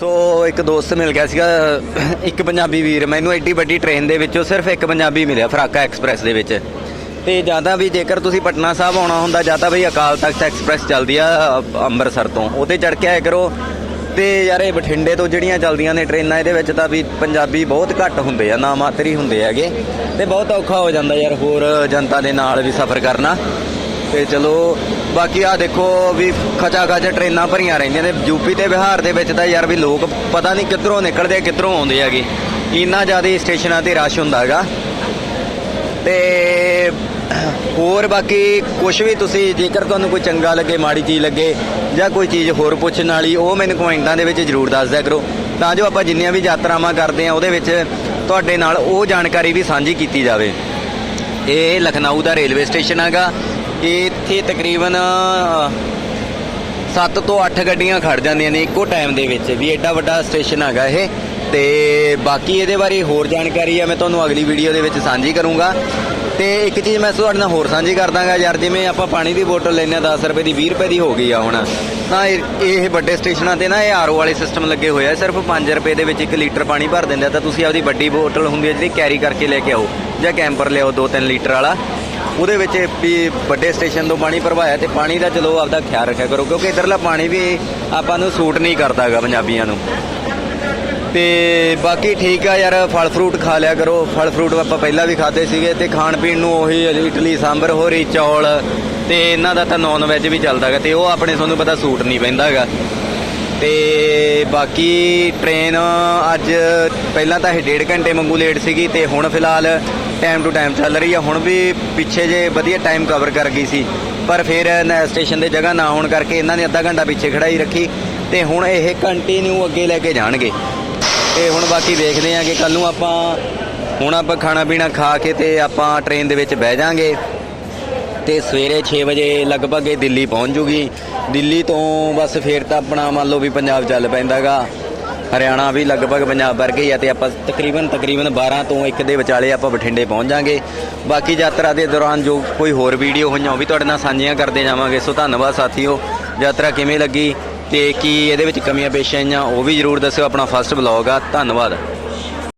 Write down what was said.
ਸੋ ਇੱਕ ਦੋਸਤ ਮਿਲ ਗਿਆ ਸੀਗਾ ਇੱਕ ਪੰਜਾਬੀ ਵੀਰ। ਮੈਨੂੰ ਐਡੀ ਵੱਡੀ ਟ੍ਰੇਨ ਦੇ ਵਿੱਚੋਂ ਸਿਰਫ ਇੱਕ ਪੰਜਾਬੀ ਮਿਲਿਆ ਫਰਾਕਾ ਐਕਸਪ੍ਰੈਸ ਦੇ ਵਿੱਚ। ਤੇ ਜ਼ਿਆਦਾ ਵੀ ਜੇਕਰ ਤੁਸੀਂ ਪਟਨਾ ਸਾਹਿਬ ਆਉਣਾ ਹੁੰਦਾ ਜਾਂ ਤਾਂ ਬਈ ਅਕਾਲ ਤਖਤ ਐਕਸਪ੍ਰੈਸ ਚੱਲਦੀ ਆ ਅ, ਅੰਮ੍ਰਿਤਸਰ ਤੋਂ। ਉਹਤੇ ਚੜ ਕੇ ਆਇਆ ਕਰੋ। ਤੇ ਯਾਰ ਇਹ ਬਠਿੰਡੇ ਤੋਂ ਜਿਹੜੀਆਂ ਚੱਲਦੀਆਂ ਨੇ ਟ੍ਰੇਨਾਂ ਇਹਦੇ ਵਿੱਚ ਤਾਂ ਵੀ ਪੰਜਾਬੀ ਬਹੁਤ ਘੱਟ ਹੁੰਦੇ ਆ ਨਾ ਮਾਤਰ ਹੁੰਦੇ ਹੈਗੇ। ਤੇ ਬਹੁਤ ਔਖਾ ਹੋ ਜਾਂਦਾ ਯਾਰ ਹੋਰ ਜਨਤਾ ਦੇ ਨਾਲ ਵੀ ਸਫ਼ਰ ਕਰਨਾ। ਤੇ ਚਲੋ, ਬਾਕੀ ਆ ਦੇਖੋ ਵੀ ਖਚਾ ਖਚ ਟ੍ਰੇਨਾਂ ਭਰੀਆਂ ਰਹਿੰਦੀਆਂ ਨੇ। ਯੂਪੀ ਤੇ ਬਿਹਾਰ ਦੇ ਵਿੱਚ ਤਾਂ ਯਾਰ ਵੀ ਲੋਕ ਪਤਾ ਨਹੀਂ ਕਿੱਧਰੋਂ ਨਿਕਲਦੇ ਕਿੱਧਰੋਂ ਆਉਂਦੇ ਹੈਗੇ। ਇੰਨਾ ਜ਼ਿਆਦਾ ਸਟੇਸ਼ਨਾਂ ਤੇ ਰਸ਼ ਹੁੰਦਾ ਹੈਗਾ। ਤੇ ਹੋਰ ਬਾਕੀ ਕੁਝ ਵੀ ਤੁਸੀਂ, ਜੇਕਰ ਤੁਹਾਨੂੰ ਕੋਈ ਚੰਗਾ ਲੱਗੇ, ਮਾੜੀ ਚੀਜ਼ ਲੱਗੇ, ਜਾਂ ਕੋਈ ਚੀਜ਼ ਹੋਰ ਪੁੱਛਣ ਵਾਲੀ, ਉਹ ਮੈਨੂੰ ਕਮੈਂਟਾਂ ਦੇ ਵਿੱਚ ਜਰੂਰ ਦੱਸ ਦਿਆ ਕਰੋ। ਤਾਂ ਜੋ ਆਪਾਂ ਜਿੰਨੀਆਂ ਵੀ ਯਾਤਰਾਵਾਂ ਕਰਦੇ ਆ, ਉਹਦੇ ਵਿੱਚ ਤੁਹਾਡੇ ਨਾਲ ਉਹ ਜਾਣਕਾਰੀ ਵੀ ਸਾਂਝੀ ਕੀਤੀ ਜਾਵੇ। ਇਹ ਲਖਨਊ ਦਾ ਰੇਲਵੇ ਸਟੇਸ਼ਨ ਹੈਗਾ। ਇੱਥੇ ਤਕਰੀਬਨ 7 ਤੋਂ 8 ਗੱਡੀਆਂ ਖੜ ਜਾਂਦੀਆਂ ਨੇ ਇੱਕੋ ਟਾਈਮ ਦੇ ਵਿੱਚ, ਵੀ ਐਡਾ ਵੱਡਾ ਸਟੇਸ਼ਨ ਹੈਗਾ ਇਹ। ਤੇ ਬਾਕੀ ਇਹਦੇ ਬਾਰੇ ਹੋਰ ਜਾਣਕਾਰੀ ਆ, ਮੈਂ ਤੁਹਾਨੂੰ ਅਗਲੀ ਵੀਡੀਓ ਦੇ ਵਿੱਚ ਸਾਂਝੀ ਕਰੂੰਗਾ। ਤੇ ਇੱਕ ਚੀਜ਼ ਮੈਂ ਤੁਹਾਡੇ ਨਾਲ ਹੋਰ ਸਾਂਝੀ ਕਰ ਦਾਂਗਾ ਯਾਰ, ਜਿਵੇਂ ਆਪਾਂ ਪਾਣੀ ਦੀ ਬੋਤਲ ਲੈਂਦੇ ਆ 10 ਰੁਪਏ ਦੀ 20 ਰੁਪਏ ਦੀ ਹੋ ਗਈ ਆ ਹੁਣ। ਤਾਂ ਇਹ ਵੱਡੇ ਸਟੇਸ਼ਨਾਂ ਤੇ ਨਾ ਇਹ ਆਰਓ ਵਾਲੇ ਸਿਸਟਮ ਲੱਗੇ ਹੋਏ ਆ ਸਿਰਫ 5 ਰੁਪਏ ਦੇ ਵਿੱਚ 1 ਲੀਟਰ ਪਾਣੀ ਭਰ ਦਿੰਦੇ ਆ। ਤਾਂ ਤੁਸੀਂ ਆਪਦੀ ਵੱਡੀ ਬੋਤਲ ਹੁੰਦੀ ਹੈ ਜਿਹੜੀ ਕੈਰੀ ਕਰਕੇ ਲੈ ਕੇ ਆਓ, ਜਾਂ ਕੈਂਪਰ ਲਿਆਓ 2-3 ਲੀਟਰ ਵਾਲਾ। ਉਹਦੇ ਵਿੱਚ ਵੀ ਵੱਡੇ ਸਟੇਸ਼ਨ ਤੋਂ ਪਾਣੀ ਭਰਵਾਇਆ ਤੇ ਪਾਣੀ ਦਾ ਚਲੋ ਆਪਦਾ ਖਿਆਲ ਰੱਖਿਆ ਕਰੋ, ਕਿਉਂਕਿ ਇਧਰਲਾ ਪਾਣੀ ਵੀ ਆਪਾਂ ਨੂੰ ਸੂਟ ਨਹੀਂ ਕਰਦਾਗਾ ਪੰਜਾਬੀਆਂ ਨੂੰ। ਤੇ ਬਾਕੀ ਠੀਕ ਆ ਯਾਰ, ਫਲ ਫਰੂਟ ਖਾ ਲਿਆ ਕਰੋ। ਫਲ ਫਰੂਟ ਆਪਾਂ ਪਹਿਲਾਂ ਵੀ ਖਾਦੇ ਸੀਗੇ ਤੇ ਖਾਣ ਪੀਣ ਨੂੰ ਉਹੀ ਇਡਲੀ ਸਾਂਬਰ, ਹੋਰੀ ਚੌਲ ਤੇ ਇਹਨਾਂ ਦਾ ਤਾਂ ਨੌਨ ਵੈਜ ਵੀ ਚੱਲਦਾਗਾ ਤੇ ਉਹ ਆਪਣੇ ਤੁਹਾਨੂੰ ਪਤਾ ਸੂਟ ਨਹੀਂ ਪੈਂਦਾਗਾ। ਤੇ ਬਾਕੀ ਟ੍ਰੇਨ ਅੱਜ ਪਹਿਲਾਂ ਤਾਂ ਇਹ ਡੇਢ ਘੰਟੇ ਵਾਂਗੂ ਲੇਟ ਸੀਗੀ ਤੇ ਹੁਣ ਫਿਲਹਾਲ ਟਾਈਮ ਟੂ ਟਾਈਮ ਚੱਲ ਰਹੀ ਆ। ਹੁਣ ਵੀ ਪਿੱਛੇ ਜੇ ਵਧੀਆ ਟਾਈਮ ਕਵਰ ਕਰ ਗਈ ਸੀ। ਪਰ ਫਿਰ ਸਟੇਸ਼ਨ ਦੇ ਜਗ੍ਹਾ ਨਾ ਹੋਣ ਕਰਕੇ ਇਹਨਾਂ ਨੇ ਅੱਧਾ ਘੰਟਾ ਪਿੱਛੇ ਖੜਾਈ ਰੱਖੀ ਤੇ ਹੁਣ ਇਹ ਕੰਟੀਨਿਊ ਅੱਗੇ ਲੈ ਕੇ ਜਾਣਗੇ। ਤੇ ਹੁਣ ਬਾਕੀ ਦੇਖਦੇ ਆ ਕਿ ਕੱਲ ਨੂੰ ਆਪਾਂ ਹੁਣ ਆਪਾਂ ਖਾਣਾ ਪੀਣਾ ਖਾ ਕੇ ਤੇ ਆਪਾਂ ਟ੍ਰੇਨ ਦੇ ਵਿੱਚ ਬਹਿ ਜਾਾਂਗੇ। ਤੇ ਸਵੇਰੇ 6 ਵਜੇ ਲਗਭਗ ਇਹ ਦਿੱਲੀ ਪਹੁੰਚ ਜੂਗੀ। ਦਿੱਲੀ ਤੋਂ ਬਸ ਫੇਰ ਤਾਂ ਆਪਣਾ ਮੰਨ ਲਓ ਵੀ ਪੰਜਾਬ ਚੱਲ ਪੈਂਦਾਗਾ। ਹਰਿਆਣਾ ਵੀ ਲਗਭਗ ਪੰਜਾਬ ਵਰਗੇ ਹੀ ਆ ਤੇ ਆਪਾਂ ਤਕਰੀਬਨ ਤਕਰੀਬਨ 12 ਤੋਂ 1 ਦੇ ਵਿਚਾਲੇ ਆਪਾਂ ਬਠਿੰਡੇ ਪਹੁੰਚ ਜਾਾਂਗੇ। ਬਾਕੀ ਯਾਤਰਾ ਦੇ ਦੌਰਾਨ ਜੋ ਕੋਈ ਹੋਰ ਵੀਡੀਓ ਹੋਈਆਂ, ਉਹ ਵੀ ਤੁਹਾਡੇ ਨਾਲ ਸਾਂਝੀਆਂ ਕਰਦੇ ਜਾਵਾਂਗੇ। ਸੋ ਧੰਨਵਾਦ ਸਾਥੀਓ। ਯਾਤਰਾ ਕਿਵੇਂ ਲੱਗੀ ਤੇ ਕੀ ਇਹਦੇ ਵਿੱਚ ਕਮੀਆਂ ਪੇਸ਼ੀਆਂ ਆਈਆਂ, ਉਹ ਵੀ ਜਰੂਰ ਦੱਸਿਓ ਆਪਣਾ ਫਸਟ ਬਲੌਗ ਆ। ਧੰਨਵਾਦ।